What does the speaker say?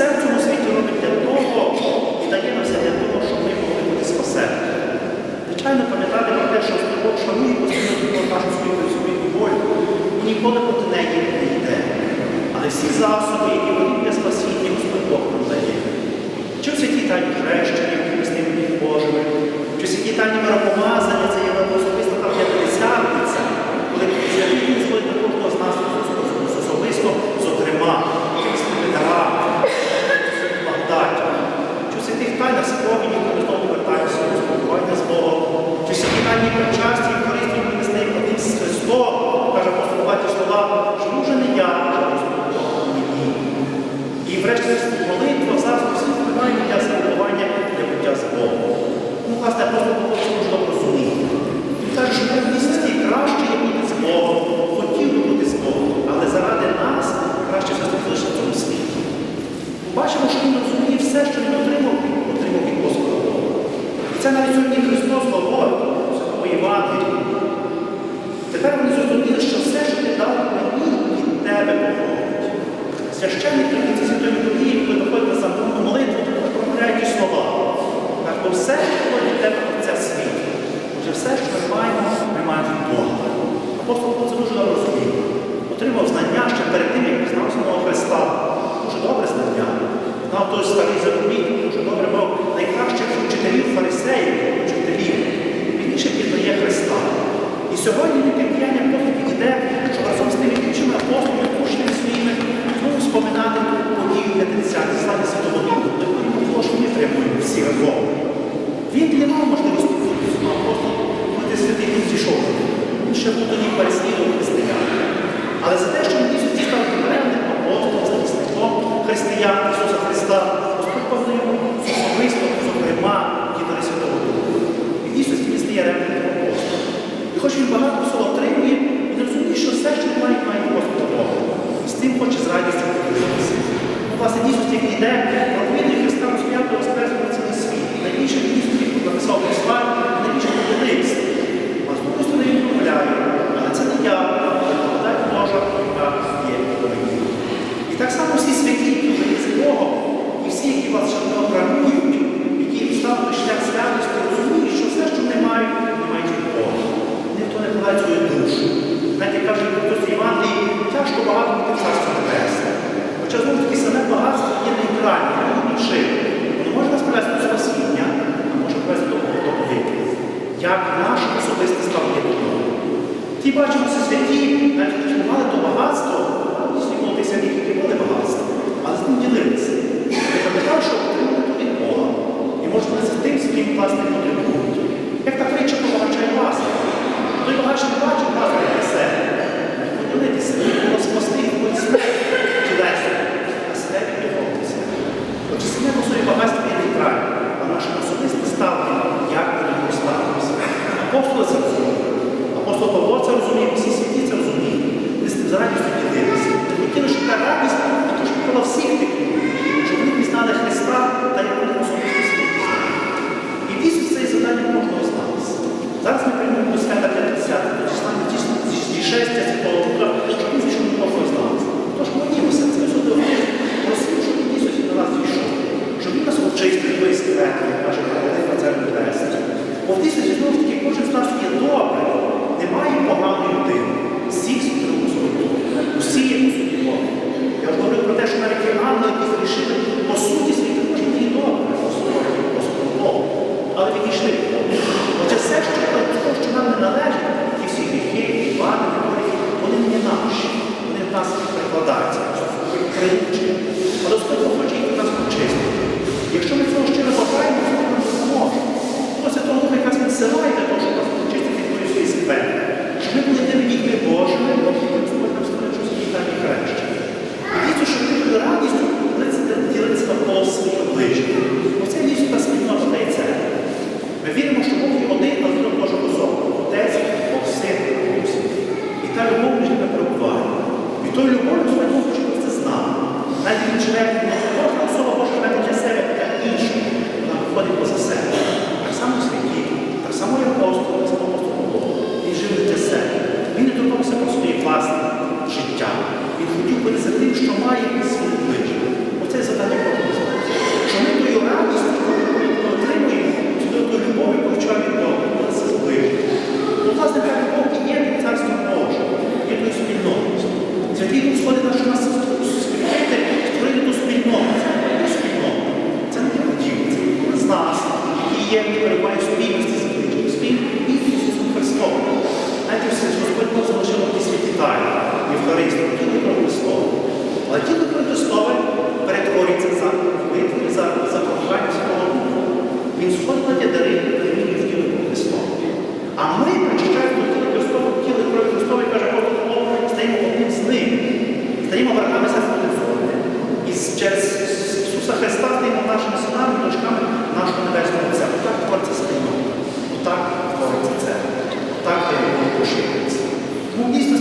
все в світі робить для того і дає нам все для того, щоб ми могли бути спасені. Звичайно, пам'ятати про те, що шанує постійно нашу свою собі волю і ніколи проти неї не йде. Але всі засоби, вони для спасіння, Господь Бог нам дає. Чи в святі тайні хрещення, які ми з ним Божими, чи в святі тайні миропомазання, це є особисто там п'ятдесятниця, коли святий Він зводить до кожного з нас особисто, зокрема, якими дарами, благодаті. Чи в святих тайнах сповіді, коли ми знову повертаємося до спілкування з Богом, чи в святій тайні причасті, Євхаристії, коли ми стаємо одним з Христом, каже апостол Баті слова, що може не я, а Господь Бог мені. І врешті молитва завжди всі впливаємо для спілкування для буття з Богом. Ну, власне, апостол Павло це можна розуміти. Він каже, що в дійсності краще є бути з Богом, хотів би бути з Богом, але заради нас краще все залишити в цьому світі. Бачимо, що він розуміє все, що він отримав, отримав від Господа Бога. І це навіть сьогодні Христос говорить в Святому Євангелії. Тепер вони зрозуміли, що все, що ти дав мені, від тебе походить. Священник при кінці Святої Літургії, коли доходить на самому молитву, промовляє ті слова. Так, бо все, що від тебе, це світ. Отже, все, що ми маємо, ми маємо від Бога. Апостол Павло це дуже добре розумів. Отримав знання ще перед тим, як знав самого Христа. Дуже добре знання. Знав той старий заповіт, дуже добре мав найкращих вчителів, фарисеїв, вчителів. Пізніше пізнає Христа. І сьогодні він діяння апостолів іде, що разом з тими іншими апостолами, споминати подію 50 слави Святого Духа, якої було, що ми тримуємо всі разом. Він не мав можливості бути апостолом, коли святий Дух зійшов. Він ще був тоді переслідував християн. Але за те, що він дійсно став певним апостолом, захисником християн Ісуса Христа, Господь йому особисто, зокрема, дітей Святого Духа. І дійсно він стає ревним апостолом. І хоч він багато всього отримує, він розуміє, що все, що має, має Господа Бога. Тим хоче з радістю подивитися. Ну, власне, дійсно, як йде, проповідує Христа розп'ятого воскреслого на цілий світ. Найбільше він дійсно він написав послань, найбільше поділився. А з другої сторони він промовляє, але це не я, але благодать Божа, яка є у мені. І так само всі святі, які живі з Богом, і всі, які вас ще не опранують, які ставили шлях святості, розуміють, що все, що вони мають, вони мають від Бога. Ніхто не вкладає свою душу. Знаєте, каже хтось в Івангелії, тяжко багато бути в царстві небесне. Хоча знову таки саме багатство є нейтральне, воно нічим. Воно може нас привести до спасіння, а може привести до Бога до погибелі. Як наше особисте ставлення до Бога. Ті бачимо, що святі, навіть які мали то багатство, дійсно було які мали багатство, але з ним ділилися. Вони пам'ятали, що отримали від Бога. І може вони з тим, з ким власне потребують. Як та притча і власне. Той багач не бачить власне Апостоли це розуміють. Апостол Він сподіває дари вірі в тіло Христову. А ми, причащаємо тіло Христову, тіло крові Христової, каже, Бог, стаємо одним з ним, стаємо братами сестрами. І через Ісуса Христа стаємо нашими синами, дочками нашого небесного Отця. Отак твориться стаємо. Отак твориться це. Отак дає Бог поширюється. Ну, дійсно,